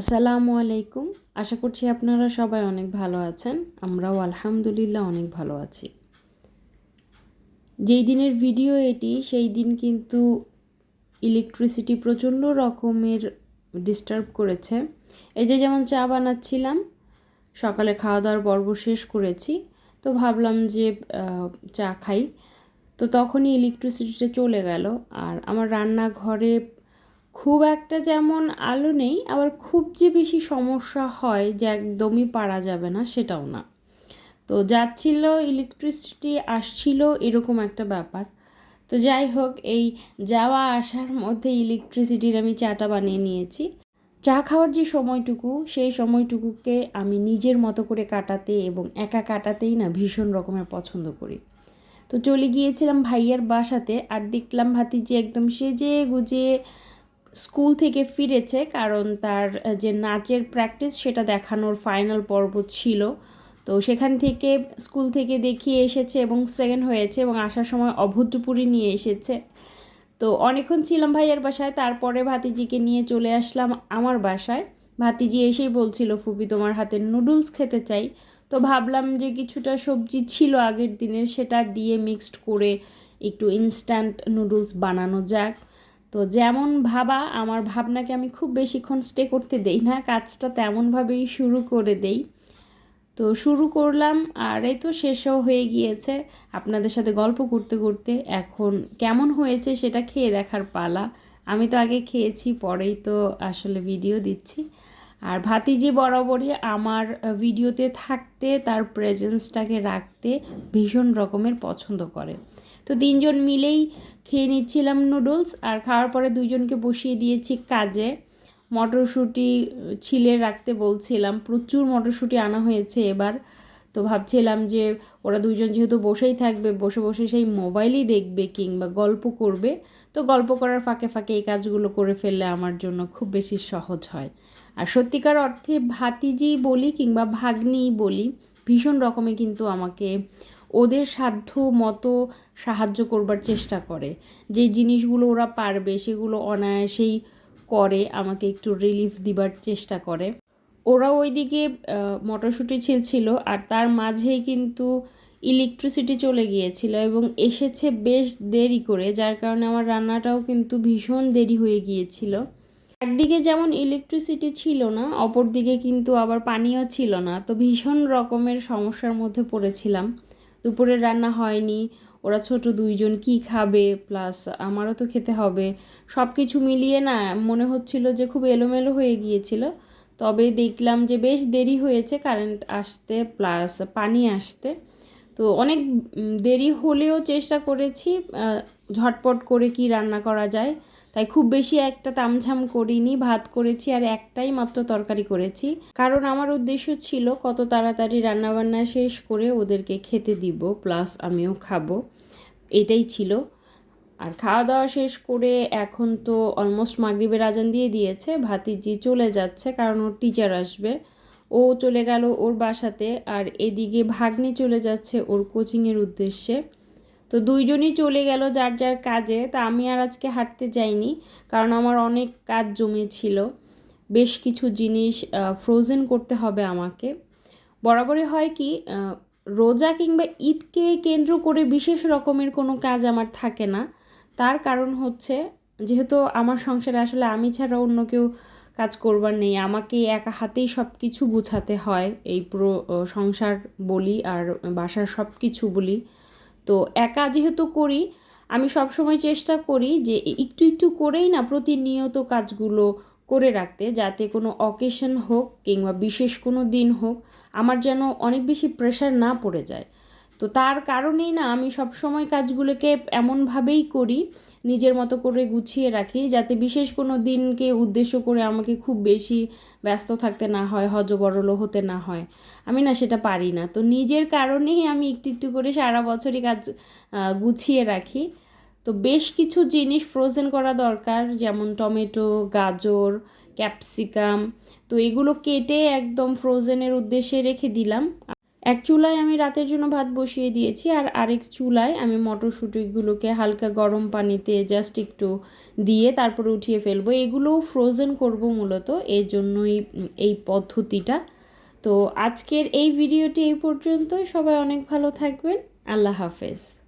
আসসালামু আলাইকুম। আশা করছি আপনারা সবাই অনেক ভালো আছেন। আমরাও আলহামদুলিল্লাহ অনেক ভালো আছি। যেই দিনের ভিডিও এটি, সেই দিন কিন্তু ইলেকট্রিসিটি প্রচণ্ড রকমের ডিস্টার্ব করেছে। এই যে যেমন চা বানাচ্ছিলাম, সকালে খাওয়া দাওয়ার পর্ব শেষ করেছি, তো ভাবলাম যে চা খাই। তো তখনই ইলেকট্রিসিটিটা চলে গেল। আর আমার রান্নাঘরে খুব একটা যেমন আলো নেই, আবার খুব যে বেশি সমস্যা হয় যে একদমই পারা যাবে না সেটাও না। তো যাচ্ছিল ইলেকট্রিসিটি আসছিল, এরকম একটা ব্যাপার। তো যাই হোক, এই যাওয়া আসার মধ্যে ইলেকট্রিসিটির আমি চাটা বানিয়ে নিয়েছি। চা খাওয়ার যে সময়টুকু, সেই সময়টুকুকে আমি নিজের মতো করে কাটাতে এবং একা কাটাতেই না ভীষণ রকমের পছন্দ করি। তো চলে গিয়েছিলাম ভাইয়ার বাসাতে আর দেখলাম ভাতিজি একদম সেজে গুজে স্কুল থেকে ফিরেছে কারণ তার যে নাচের প্র্যাকটিস সেটা দেখানোর ফাইনাল পর্ব ছিল। তো সেখান থেকে স্কুল থেকে দেখিয়ে এসেছে এবং সেকেন্ড হয়েছে এবং আসার সময় অভদ্রপুরি নিয়ে এসেছে। তো অনেকক্ষণ ছিলাম ভাইয়ের বাসায়, তারপরে ভাতিজিকে নিয়ে চলে আসলাম আমার বাসায়। ভাতিজি এসেই বলছিল, ফুপি, তোমার হাতের নুডলস খেতে চাই। তো ভাবলাম যে কিছুটা সবজি ছিল আগের দিনের, সেটা দিয়ে মিক্সড করে একটু ইনস্ট্যান্ট নুডলস বানানো যাক। তো যেমন ভাবা, আমার ভাবনাকে আমি খুব বেশিক্ষণ স্টে করতে দেই না, কাজটা তেমনভাবেই শুরু করে দেই। তো শুরু করলাম, আর এই তো শেষও হয়ে গিয়েছে। আপনাদের সাথে গল্প করতে করতে এখন কেমন হয়েছে সেটা খেয়ে দেখার পালা। আমি তো আগে খেয়েছি, পরেই তো আসলে ভিডিও দিচ্ছি। আর ভাতিজি বরাবরই আমার ভিডিওতে থাকতে, তার প্রেজেন্সটাকে রাখতে ভীষণ রকমের পছন্দ করে। তো তিনজন মিলেই খেয়ে নিচ্ছিলাম নুডলস আর খাওয়ার পরে দুইজনকে বসিয়ে দিয়েছি কাজে। মটরশুঁটি ছিলে রাখতে বলছিলাম, প্রচুর মটরশুঁটি আনা হয়েছে এবার। তো ভাবছিলাম যে ওরা দুজন যেহেতু বসেই থাকবে, বসে বসে সেই মোবাইলই দেখবে কিংবা গল্প করবে। তো গল্প করার ফাঁকে ফাঁকে এই কাজগুলো করে ফেললে আমার জন্য খুব বেশি সহজ হয়। আর সত্যিকার অর্থে ভাতিজি বলি কিংবা ভাগ্নি বলি, ভীষণ রকমে কিন্তু আমাকে ওদের সাধ্য মতো সাহায্য করবার চেষ্টা করে। যে জিনিসগুলো ওরা পারবে, সেগুলো অনায়াসেই করে, আমাকে একটু রিলিফ দিবার চেষ্টা করে। ওরা ওইদিকে মটরশুঁটি ছিলছিল আর তার মাঝেই কিন্তু ইলেকট্রিসিটি চলে গিয়েছিল এবং এসেছে বেশ দেরি করে, যার কারণে আমার রান্নাটাও কিন্তু ভীষণ দেরি হয়ে গিয়েছিল। একদিকে যেমন ইলেকট্রিসিটি ছিল না, অপরদিকে কিন্তু আবার পানিও ছিল না, তো ভীষণ রকমের সমস্যার মধ্যে পড়েছিলাম। দুপুরের রান্না হয়নি, ওরা ছোট দুইজন কি খাবে প্লাস আমারও তো খেতে হবে। সব কিছু মিলিয়ে না মনে হচ্ছিল যে খুব এলোমেলো হয়ে গিয়েছিল। তবে দেখলাম যে বেশ দেরি হয়েছে কারেন্ট আসতে প্লাস পানি আসতে। তো অনেক দেরি হলেও চেষ্টা করেছি ঝটপট করে কি রান্না করা যায়। তাই খুব বেশি একটা তামঝাম করিনি, ভাত করেছি আর একটাই মাত্র তরকারি করেছি। কারণ আমার উদ্দেশ্য ছিল কত তাড়াতাড়ি রান্নাবান্না শেষ করে ওদেরকে খেতে দিব, প্লাস আমিও খাব। এটাই ছিল। আর খাওয়া দাওয়া শেষ করে এখন তো অলমোস্ট মাগরিবের আজান দিয়ে দিয়েছে, ভাতিজি চলে যাচ্ছে কারণ ওর টিচার আসবে। ও চলে গেল ওর বাসাতে আর এদিকে ভাগ্নি চলে যাচ্ছে ওর কোচিংয়ের উদ্দেশ্যে। তো দুইজনই চলে গেল যার যার কাজে। তা আমি আর আজকে হাঁটতে যাইনি, কারণ আমার অনেক কাজ জমেছিল বেশ কিছু জিনিস ফ্রোজেন করতে হবে আমাকে। বরাবরই হয় কি রোজা কিংবা ঈদকে কেন্দ্র করে বিশেষ রকমের কোনো কাজ আমার থাকে না। তার কারণ হচ্ছে, যেহেতু আমার সংসারে আসলে আমি ছাড়া অন্য কেউ কাজ করবার নেই, আমাকে একা হাতেই সব কিছু গুছাতে হয়। এই পুরো সংসার বলি আর বাসার সব কিছু বলি। তো একা যেহেতু করি, আমি সবসময় চেষ্টা করি যে একটু একটু করেই না প্রতিনিয়ত কাজগুলো করে রাখতে, যাতে কোনো অকেশন হোক কিংবা বিশেষ কোনো দিন হোক, আমার যেন অনেক বেশি প্রেশার না পড়ে যায়। তো তার কারণেই না আমি সব সময় কাজগুলোকে এমনভাবেই করি, নিজের মতো করে গুছিয়ে রাখি, যাতে বিশেষ কোনো দিনকে উদ্দেশ্য করে আমাকে খুব বেশি ব্যস্ত থাকতে না হয় হজবরল হতে না হয়। আমি না সেটা পারি না। তো নিজের কারণেই আমি একটু একটু করে সারা বছরই কাজ গুছিয়ে রাখি। তো বেশ কিছু জিনিস ফ্রোজেন করা দরকার, যেমন টমেটো, গাজর ক্যাপসিকাম তো এগুলো কেটে একদম ফ্রোজেনের উদ্দেশ্যে রেখে দিলাম। এক চুলায় আমি রাতের জন্য ভাত বসিয়ে দিয়েছি আর আরেক চুলায় আমি মটরশুঁটিগুলোকে হালকা গরম পানিতে জাস্ট একটু দিয়ে তারপরে উঠিয়ে ফেলব। এগুলোও ফ্রোজেন করব মূলত, এর জন্যই এই পদ্ধতিটা। তো আজকের এই ভিডিওটি এই পর্যন্তই। সবাই অনেক ভালো থাকবেন। আল্লাহ হাফেজ।